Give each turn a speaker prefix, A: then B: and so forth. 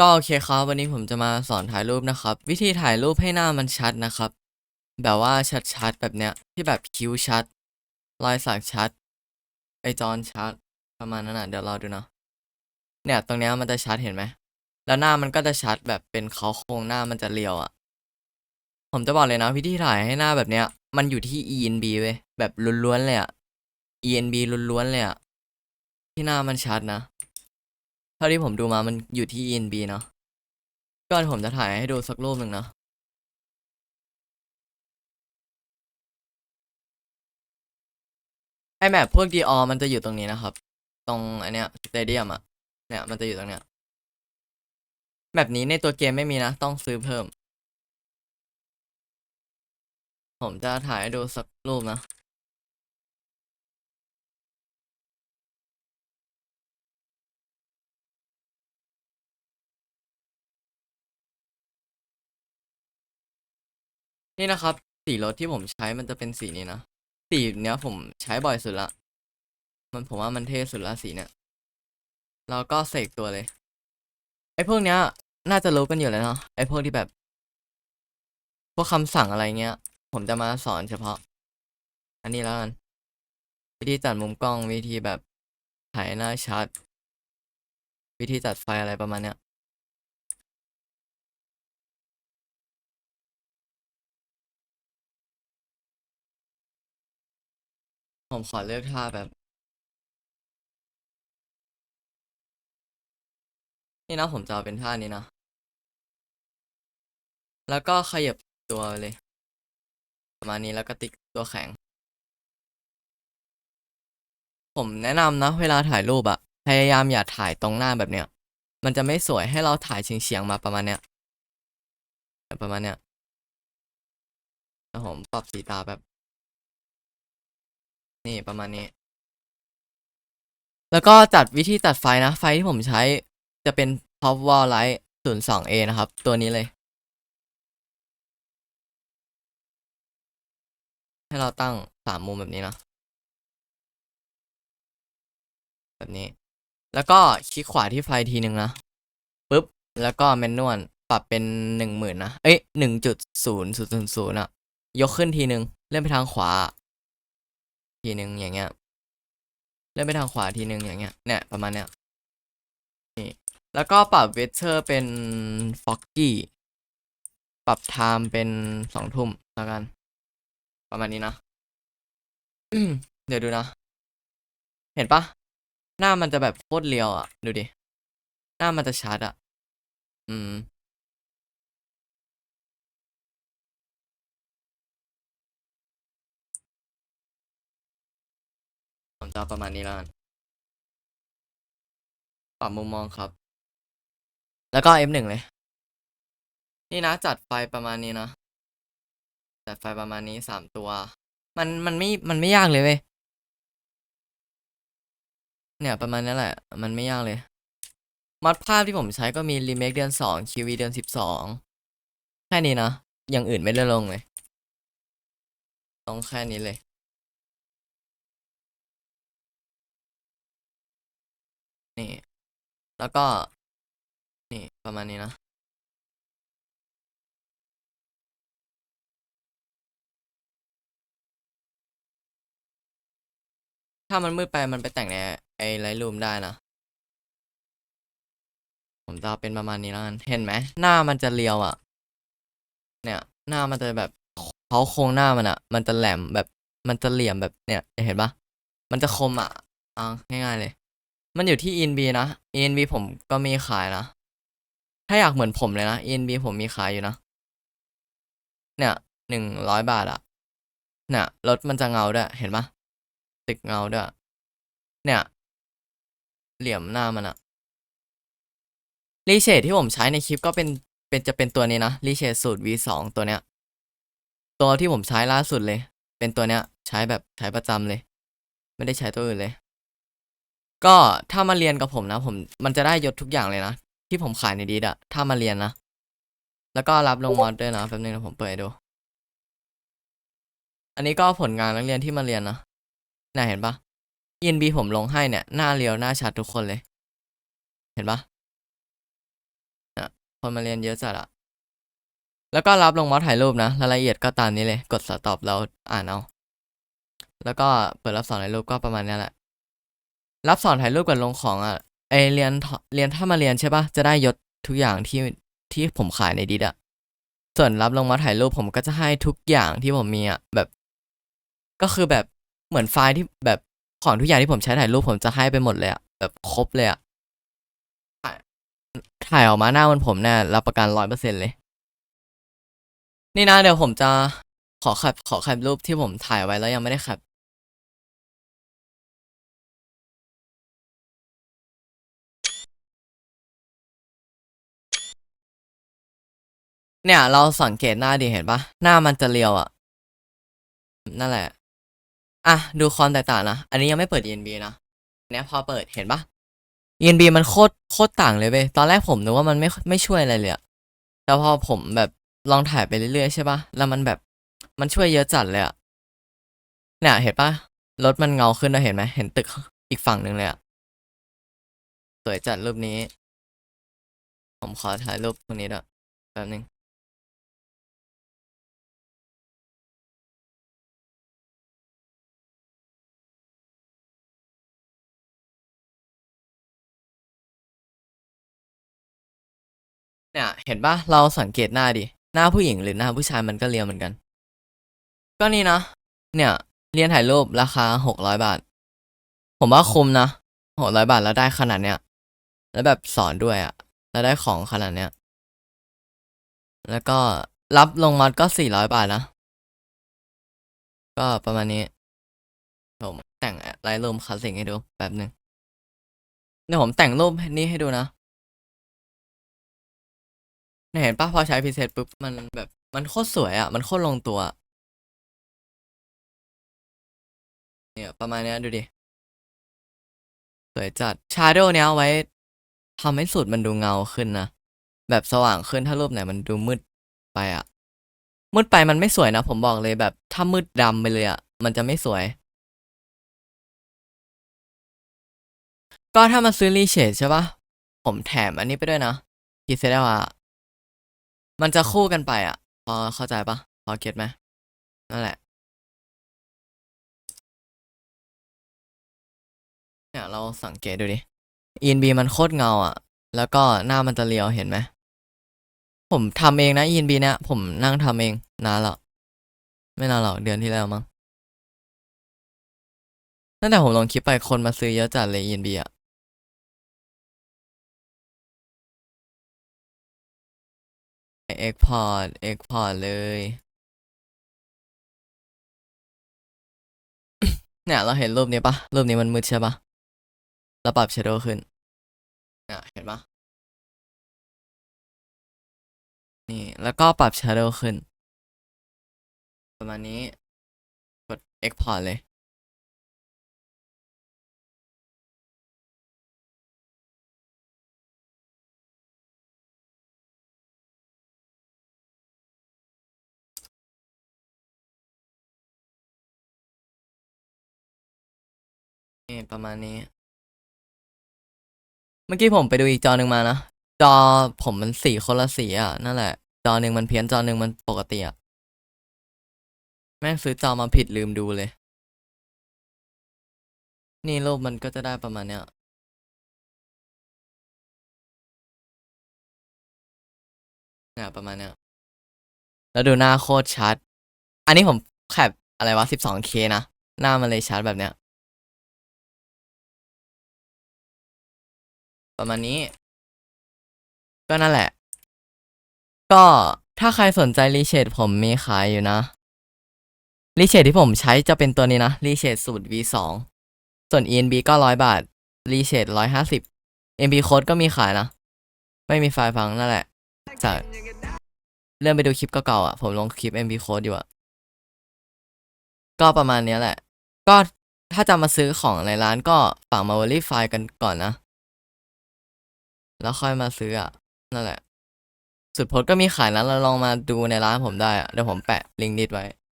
A: ก็โอเคครับวันนี้ผมจะมาสอนถ่ายรูปนะครับ วิธีถ่ายรูปให้หน้ามันชัดนะครับ แบบว่าชัดๆแบบเนี้ย ที่แบบคิ้วชัดรอยสักชัด ไอจอนชัด ประมาณนั้นอะเดี๋ยวเรอดูเนาะเนี่ย ตรงเนี้ยมันจะชัดเห็นไหมแล้วหน้ามันก็จะชัดแบบเป็นเขาโครงหน้ามันจะเรียวอะ ผมจะบอกเลยนะวิธีถ่ายให้หน้าแบบเนี้ย มันอยู่ที่ ENB เว้ยแบบล้วนๆเลยอะ ENB ล้วนๆเลยอะที่หน้ามันชัดนะ ท่าที่ผมดูมามันอยู่ที่ ENB เนาะก็ผมจะถ่ายให้ดูสักรูปหนึ่งนะไอแมปพวก Dior มันจะอยู่ตรงนี้นะครับ ตรงอันเนี้ยสเตเดียมอะเนี่ยมันจะอยู่ตรงเนี้ยแบบนี้ในตัวเกมไม่มีนะ ต้องซื้อเพิ่ม ผมจะถ่ายให้ดูสักรูปนะ นี่นะครับ สีรถที่ผมใช้มันจะเป็นสีนี้นะ สีเนี้ยผมใช้บ่อยสุดละ มันผมว่ามันเท่สุดละสีเนี้ยแล้วก็เสกตัวเลย ไอ้พวกเนี้ย น่าจะรู้กันอยู่แล้วเนาะ ไอ้พวกที่แบบ พวกคำสั่งอะไรเงี้ย ผมจะมาสอนเฉพาะ อันนี้แล้วกัน วิธีจัดมุมกล้อง วิธีแบบถ่ายหน้าชัด วิธีจัดไฟอะไรประมาณเนี้ย ผมขอเลือกท่าแบบนี่นะผมจะเอาเป็นท่านี้นะ แล้วก็ขยับตัวเลย ประมาณนี้แล้วก็ติ๊กตัวแข็ง ผมแนะนำนะ เวลาถ่ายรูปอะพยายามอย่าถ่ายตรงหน้าแบบเนี้ย มันจะไม่สวยให้เราถ่ายเฉียงๆมาประมาณเนี้ย ประมาณเนี้ยแล้วผมปรับสีตาแบบ นี่ประมาณนี้ แล้วก็จัดวิธีตัดไฟนะ ไฟที่ผมใช้จะเป็น Top Wall Light 02A นะครับ ตัวนี้เลย ให้เราตั้งสามมุมแบบนี้นะ แบบนี้ แล้วก็คลิกขวาที่ไฟทีหนึ่งนะปุ๊บ แล้วก็แมนนวลปรับเป็นหนึ่งหมื่นนะ เอ้ยหนึ่งจุดศูนย์ศูนย์ศูนย์อะยกขึ้นทีหนึ่งเลื่อนไปทางขวา ทีหนึ่งอย่างเงี้ยเลื่อนไปทางขวาทีหนึ่งอย่างเงี้ยเนี่ยประมาณเนี้ยนี่แล้วก็ปรับเวเชอร์เป็นฟ็อกกี้ปรับไทม์เป็นสองทุ่มแล้วกัน ประมาณนี้นะเดี๋ยวดูนะ เห็นปะหน้ามันจะแบบโคตรเรียวอะ ดูดิ หน้ามันจะชัดอะ อืม ผมจะเอประมาณนี้แล้วกันปรับมุมมองครับ แล้วก็ F1 เลย นี่นะจัดไฟประมาณนี้นะจัดไฟประมาณนี้สามตัว มันมันไม่มันไม่ยากเลยเว้ยเนี่ยประมาณนี้แหละ มันไม่ยากเลย มัดภาพที่ผมใช้ก็มีรีเมคเดือนสองคิวีเดือนสิบสองแค่นี้นะอย่างอื่นไม่ได้ลงเลยต้องแค่นี้เลย นี่ แล้วก็ นี่ประมาณนี้นะ ถ้ามันมืดไปมันไปแต่งในไอ้ไลท์รูมได้นะ ผมจะเอาเป็นประมาณนี้แล้วกันเห็นไหม หน้ามันจะเรียวอะ่ะ เนี่ย หน้ามันจะแบบเขาโครงหน้ามันอะ่ะ มันจะแหลมแบบมันจะเหลี่ยมแบบเนี่ยเห็นปะมันจะคมอะ่ะเอาง่ายๆเลย มันอยู่ที่ ENB นะ ENB ผมก็มีขายนะ ถ้าอยากเหมือนผมเลยนะ ENB ผมมีขายอยู่นะ เนี่ยหนึ่งร้อยบาทอะเนี่ยรถมันจะเงาด้วย เห็นปะติดเงาด้วย เนี่ย เหลี่ยมหน้ามันอะรีเชดที่ผมใช้ในคลิปก็เป็นเป็นจะเป็นตัวนี้นะรีเชดสูตร V2 ตัวเนี้ย ตัวที่ผมใช้ล่าสุดเลย เป็นตัวเนี้ย ใช้แบบใช้ประจำเลย ไม่ได้ใช้ตัวอื่นเลย ก็ถ้ามาเรียนกับผมนะ ผมมันจะได้ยศทุกอย่างเลยนะ ที่ผมขายในดีดอะถ้ามาเรียนนะ แล้วก็รับลงมอดด้วยนะแป๊บนึงนะผมเปิดให้ดู อันนี้ก็ผลงานนักเรียนที่มาเรียนนะน่าเห็นปะ ENB ผมลงให้เนี่ย หน้าเรียวหน้าชัดทุกคนเลย เห็นปะคนมาเรียนเยอะจัดอะแล้วก็รับลงมอสถ่ายรูปนะรายละเอียดก็ตามนี้เลย กดสต็อปแล้วอ่านเอาแล้วก็เปิดรับสอนถ่ายรูปก็ประมาณนี้แหละ รับสอนถ่ายรูปกับลงของอะไอเรียนเรียนถ้ามาเรียนใช่ปะจะได้ยศทุกอย่างที่ที่ผมขายในดิดอะส่วนรับลงมาถ่ายรูปผมก็จะให้ทุกอย่างที่ผมมีอะแบบ ก็คือแบบเหมือนไฟล์ที่แบบของทุกอย่างที่ผมใช้ถ่ายรูปผมจะให้ไปหมดเลยอะแบบครบเลยอะถ่ายถ่ายออกมาหน้ามันผมแน่รับประกันร้อยเปอร์เซ็นเลย นี่นะเดี๋ยวผมจะขอแคปขอแคปรูปที่ผมถ่ายไว้แล้วยังไม่ได้แคป เนี่ย เราสังเกตหน้าดีเห็นปะหน้ามันจะเรียวอะ่ะนั่นแหละ อะ ดูความแตกต่างนะ อันนี้ยังไม่เปิด ENB นะเนี่ยพอเปิดเห็นปะ ENB มันโคตรโคตรต่างเลยเว้ยตอนแรกผมนึกว่ามันไม่ไม่ช่วยอะไรเลยอะแต่พอผมแบบลองถ่ายไปเรื่อยๆใช่ปะแล้วมันแบบมันช่วยเยอะจัดเลยอะเนี่ยเห็นปะรถมันเงาขึ้นนะเห็นไหมเห็นตึกอีกฝั่งหนึ่งเลยอะสวยจัดรูปนี้ ผมขอถ่ายรูปตรงนี้ด้วยแป๊บนึง เนี่ยเห็นปะเราสังเกตหน้าดิ หน้าผู้หญิงหรือหน้าผู้ชายมันก็เรียวเหมือนกัน ก็นี่นะ เนี่ยเรียนถ่ายรูปราคาหกร้อยบาท ผมว่าคุ้มนะหกร้อยบาทแล้วได้ขนาดเนี้ย แล้วแบบสอนด้วยอะ่ะแล้วได้ของขนาดเนี้ย แล้วก็รับลงมอดก็สี่ร้อยบาทนะ ก็ประมาณนี้ ผมแต่งไลท์รูมคลาสสิกให้ดูแป๊บหนึ่งเดี๋ยวผมแต่งรูปนี้ให้ดูนะ เนี่ยเห็นปะพอใช้พรีเซตปุ๊บมันแบบมันโคตรสวยอะ มันโคตรลงตัว เนี่ยประมาณเนี้ยดูดิ สวยจัดชาร์โดเนี้ยเอาไว้ทำให้สูตรมันดูเงาขึ้นนะ แบบสว่างขึ้นถ้ารูปไหนมันดูมืดไปอะ มืดไปมันไม่สวยนะ ผมบอกเลยแบบถ้ามืดดำไปเลยอะ มันจะไม่สวย ก็ถ้ามาซื้อรีเชดใช่ปะผมแถมอันนี้ไปด้วยนะพรีเซตได้ว่า มันจะคู่กันไปอะพอเข้าใจปะพอเก็ตไหมนั่นแหละ เนี่ยเราสังเกตดูดิ ENB มันโคตรเงาอะ แล้วก็หน้ามันจะเรียวเห็นไหม ผมทำเองนะ ENB เนี่ยผมนั่งทำเองนานแล้วไม่นานหรอกเดือนที่แล้วมั้งตั้งแต่ผมลงคลิปไปคนมาซื้อเยอะจัดเลย ENB อะ เอ็กพอร์ตเอ็กพอร์ตเลย เนี่ยเราเห็นรูปนี้ปะรูปนี้มันมืดใช่ปะเราปรับ shadow ขึ้นเนี่ยเห็นปะนี่แล้วก็ปรับ shadow ขึ้น ประมาณนี้กด export เลย นี่ประมาณนี้ เมื่อกี้ผมไปดูอีกจอหนึ่งมานะ จอผมมันสีคนละสีอะ นั่นแหละ จอหนึ่งมันเพี้ยนจอหนึ่งมันปกติอะ แม่งซื้อจอมาผิดลืมดูเลย นี่รูปมันก็จะได้ประมาณเนี้ยเนี่ยประมาณเนี้ยแล้วดูหน้าโคตรชัด อันนี้ผมแคปอะไรวะ 12K นะ หน้ามันเลยชัดแบบเนี้ย ประมาณนี้ ก็นั่นแหละ ก็ถ้าใครสนใจรีเชดผมมีขายอยู่นะรีเชดที่ผมใช้จะเป็นตัวนี้นะรีเชดสูตร V2 ส่วน ENB ก็ร้อยบาทรีเชดร้อยห้าสิบ MB Code ก็มีขายนะ ไม่มีไฟล์ฟังนั่นแหละจากเลื่อนไปดูคลิปเก่าๆอะ ผมลงคลิป MB Code อยู่อะ ก็ประมาณนี้แหละ ก็ถ้าจะมาซื้อของในร้านก็ฝากมา verify กันก่อนนะ แล้วค่อยมาซื้ออะนั่นแหละ สุดพจน์ก็มีขายนะเราลองมาดูในร้านผมได้อะเดี๋ยวผมแปะลิงก์นิดไว้